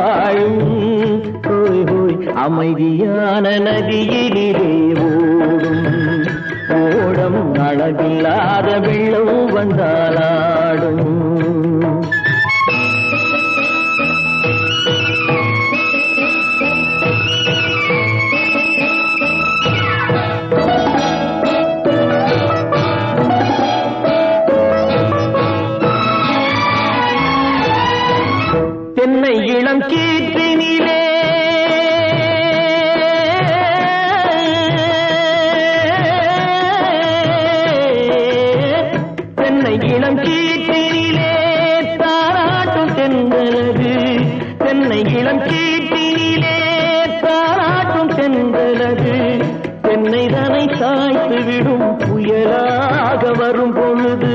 வாழும் ஹோய் ஹோய் அமைதியான நதியினிலே ஓடும். ஓடம் அழகில்லாத வெள்ளம் வந்தாலாடும். தென்னை இளம் கீற்றினிலே தென்னை இளம் கீற்றினிலே தாராட்டும் தென்றலது தென்னை இளம் கீற்றினிலே தாராட்டும் தென்றலது தென்னை தனை சாய்த்து விடும் புயலாக வரும் பொழுது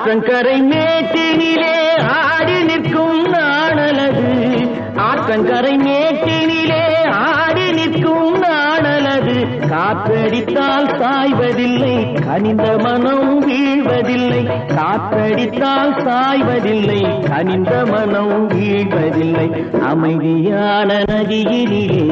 ஆற்றங்கரை மேட்டினிலே ஆடி நிற்கும் நாணலது ஆற்றங்கரை மேட்டினிலே ஆடி நிற்கும் நாணலது காற்றடித்தால் சாய்வதில்லை கனிந்த மனம் வீழ்வதில்லை. காற்றடித்தால் சாய்வதில்லை கனிந்த மனம் வீழ்வதில்லை. அமைதியான நதியினிலே